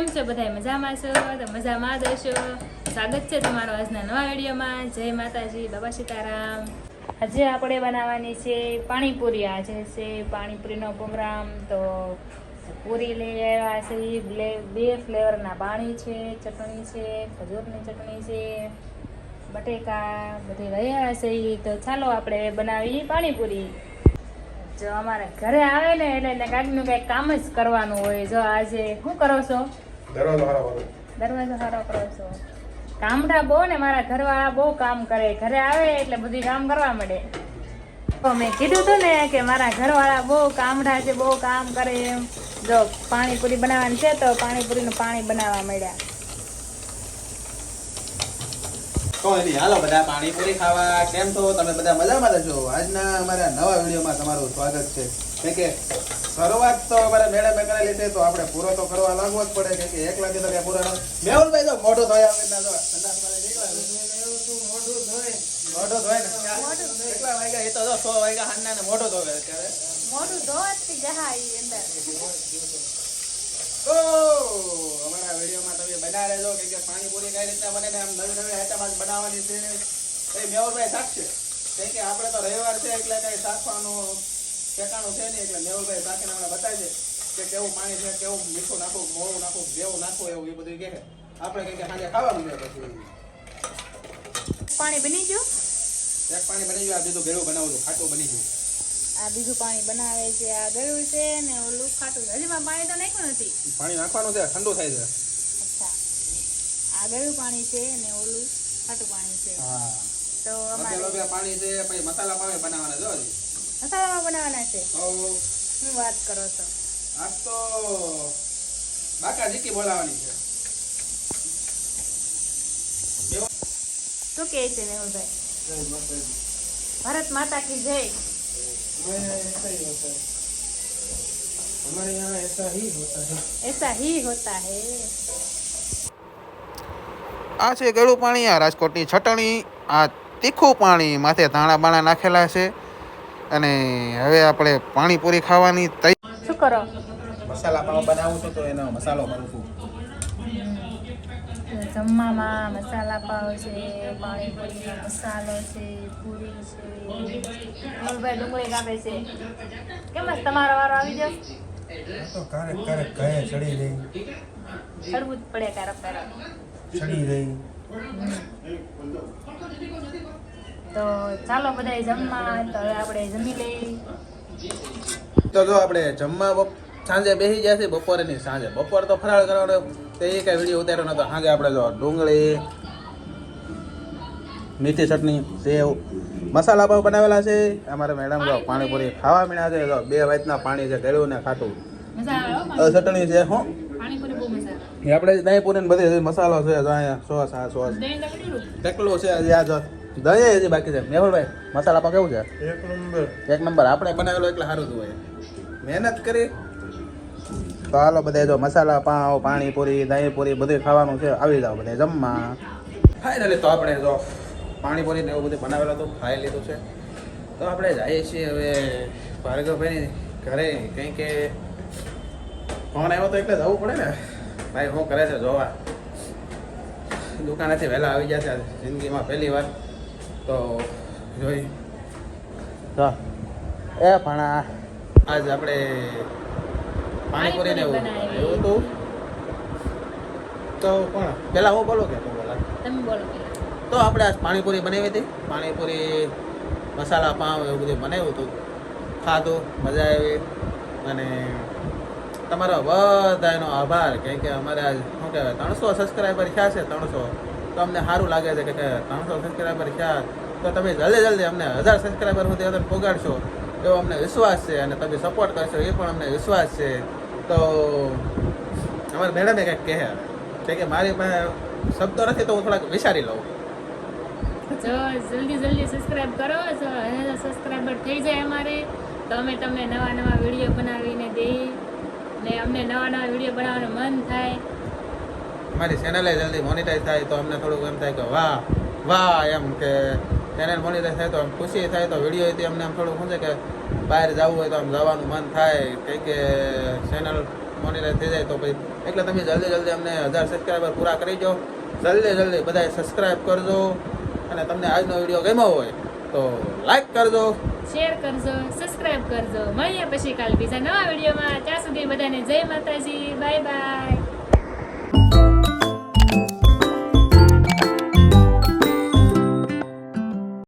કેમ છો? બધા મજામાં છો? તો મજામાં જ હશો. સ્વાગત છે તમારો આજના નવા વિડીયોમાં. જય માતાજી, બાબા સીતારામ. આજે આપણે બનાવવાની છે પાણીપુરી. આજે છે પાણીપુરીનો પ્રોગ્રામ. તો પૂરી લઈ આવ્યા છે. બે ફ્લેવરના પાણી છે, ચટણી છે, ખજૂરની ચટણી છે, બટેકા બધી લઈ આવ્યા છે. તો ચાલો આપણે બનાવીએ પાણીપુરી. જો અમારે ઘરે આવે ને એટલે એને કાંઈકનું કાંઈક કામ જ કરવાનું હોય. જો આજે શું કરો છો? દરવાજો હારો કરો દરવાજો સારો કરો છો કામડા બહુ ને મારા ઘરવાળા બહુ કામ કરે. ઘરે આવે એટલે બધી કામ કરવા મળે તો મેં કીધું હતું ને કે મારા ઘરવાળા બહુ કામડા છે બહુ કામ કરે એમ. જો પાણીપુરી બનાવવાની છે તો પાણીપુરીનું પાણી બનાવવા મળ્યા કોઈ નહીં હાલો બધા પાણીપુરી ખાવા. કેમ છો? તમે બધા મજામાં જ છો? આજના અમારા નવા વિડીયોમાં તમારું સ્વાગત છે. કેમ કે શરૂઆત તો અમારે મેડમે કરેલી છે તો આપણે પૂરો તો કરવા લાગવો જ પડે કે એકલાથી તો ક્યાં પૂરો ન મેહુલભાઈ તો મોઢું ધોઈ ને કેટલા વાગ્યા? એ તો સો વાગ્યા ને મોઢું ધોવે અત્યારે. મોટું ધોવાથી જહાય અંદર. તો અમારા વિડીયોમાં તમે બના રહેજો કે પાણીપુરી કઈ રીતના બને ને આમ નવી નવી આઈટમ બનાવવાની છે. એ મેહુલભાઈ શાકશે. કેમ કે આપણે તો રવિવાર છે એટલે કઈ શાકવાનું ઠેકાણું છે નહીં એટલે મેહુલભાઈ બાકીના બતાવે છે કે કેવું પાણી છે કેવું મીઠું નાખો મોળું નાખો જેવું નાખો એવું એ બધું કહે. આપણે કંઈક સાંજે ખાવાનું છે પછી. પાણી બની ગયું? એક પાણી બની ગયું આ બીજું ભેળું બનાવું છું ખાટું બની ગયું. આ બીજું પાણી બનાવે છે આ ગળ્યું છે ને ઓલું ખાટું છે. હજી પાણી તો નાખ્યું નથી. પાણી નાખવાનું છે ઠંડુ થાય છે. અચ્છા. આ ગળ્યું પાણી છે ને ઓલું ખાટું પાણી છે. હા. તો અમારે પાણી છે પછી મસાલા પાણી બનાવવાના જો મસાલામાં બનાવવાના છે તો શું વાત કરો છો આજ તો બાકા જીકી બોલાવાની છે શું કહે છે મેહુલભાઈ ભારત માતા કી જય हमारे यहाँ ऐसा ही होता है ऐसा ही होता है આ છે ગળું પાણી આ રાજકોટની છટણી આ તીખું પાણી માથે ધાણા બાણા નાખેલા છે અને હવે આપણે પાણીપુરી ખાવાની તૈયાર શું કરો? મસાલા પાવ બનાવું છું તો એનો મસાલો બનાવું છું. જમવામાં મસાલા પાવ છે પાણીપુરી મસાલો છે પૂરી છે. અમુલભાઈ ડુંગળી કાપે છે. કેમ તમારો વારો આવી ગયો? તો ક્યારેક ક્યારેક કહે ચડી રહી. ખરબૂજ પડે ક્યારેક ક્યારેક. ચડી રહી. તો ચાલો બધા જમવા તો આપણે જમી લઈએ. તો જો આપણે જમવા સાંજે બેસી છે બપોરે નહીં સાંજે. બપોર તો ફરાળ કરવાનો તે એ કઈ વીડિયો ઉતાર્યો નતો. સાંજે આપણે જો ડુંગળી મીઠી ચટણી સેવ મસાલા પાવ બનાવેલા છે. અમારે મેડમ જો પાણીપુરી ખાવા મીણા છે. જો બે વાતના પાણી છે ગળ્યું ને ખાટું ચટણી છે હું. આપણે દહીં પૂરી બધી મસાલો છે જો અહીંયા સોસ આ સોસ ટેકલું છે હજી આ જો. દહીં હજી બાકી છે. મેહુલભાઈ મસાલા પણ કેવું છે? એક નંબર. એક નંબર. આપણે બનાવેલો એટલે સારું જ હોય. મહેનત કરી. તો હાલો બધા જો મસાલા પાઉં પાણીપુરી દહીંપુરી બધું ખાવાનું છે. આવી જાઓ બધે જમવા. ફાઇનલી તો આપણે જો પાણીપુરી ને એવું બધું બનાવેલું હતું ખાઈ લીધું છે. તો આપણે જઈએ છીએ હવે ભાર્ગવભાઈની ઘરે. કંઈ કે ફોન આવ્યો તો એટલે જવું પડે ને. ભાઈ શું કરે છે જોવા? દુકાનેથી વહેલા આવી જશે જિંદગીમાં પહેલી વાર. તો જોઈ. તો એ પણ આજ આપણે પાણીપુરી ને એવું એવું હતું. તો કોણ? પેલા હું બોલો કે તું બોલા? તમે બોલો તો આપણે આજ પાણીપુરી બનાવી હતી. પાણીપુરી મસાલા પાઉં એવું બધું બનાવ્યું હતું. ખાધું મજા આવી. અને તમારો બધાનો આભાર. કેમ કે અમારે આજ શું કહેવાય ત્રણસો સબસ્ક્રાઈબર થયા છે ત્રણસો. તો અમને સારું લાગે છે કે ત્રણસો સબસ્ક્રાઈબર થયા તો તમે જલ્દી જલ્દી અમને હજાર સબસ્ક્રાઈબર સુધી અંદર પોગાડશો એવો અમને વિશ્વાસ છે અને તમે સપોર્ટ કરશો એ પણ અમને વિશ્વાસ છે. તો અમારે મેડમે કંઈક કહે છે કે મારી પાસે શબ્દો નથી તો હું થોડાક વિચારી લઉં. જો જલ્દી જલ્દી સબસ્ક્રાઈબ કરો, જો હજાર સબસ્ક્રાઈબર થઈ જાય અમારે, તો અમે તમને નવા નવા વીડિયો બનાવીને દઈએ ને અમને નવા નવા વીડિયો બનાવવાનું મન થાય. અમારી ચેનલે જલ્દી મોનિટાઈઝ થાય તો અમને થોડુંક એમ થાય કે વાહ વાહ એમ કે ચેનલ મોનિટાઈઝ થાય તો આમ ખુશી થાય તો વિડીયોથી અમને આમ થોડુંક શું છે કે બહાર જવું હોય તો આમ જવાનું મન થાય. કંઈ કે ચેનલ મોનિટાઈઝ થઈ જાય તો પછી એટલે તમે જલ્દી જલ્દી અમને હજાર સબસ્ક્રાઈબર પૂરા કરી દો. જલ્દી જલ્દી બધાએ સબસ્ક્રાઈબ કરજો અને તમને આજનો વીડિયો ગમ્યો હોય તો લાઈક કરજો. શેર કરજો સબસ્ક્રાઇબ કરજો. મળીએ પછી કાલ બીજા નવા વિડીયોમાં ત્યાં સુધી બધાને જય માતાજી. Bye bye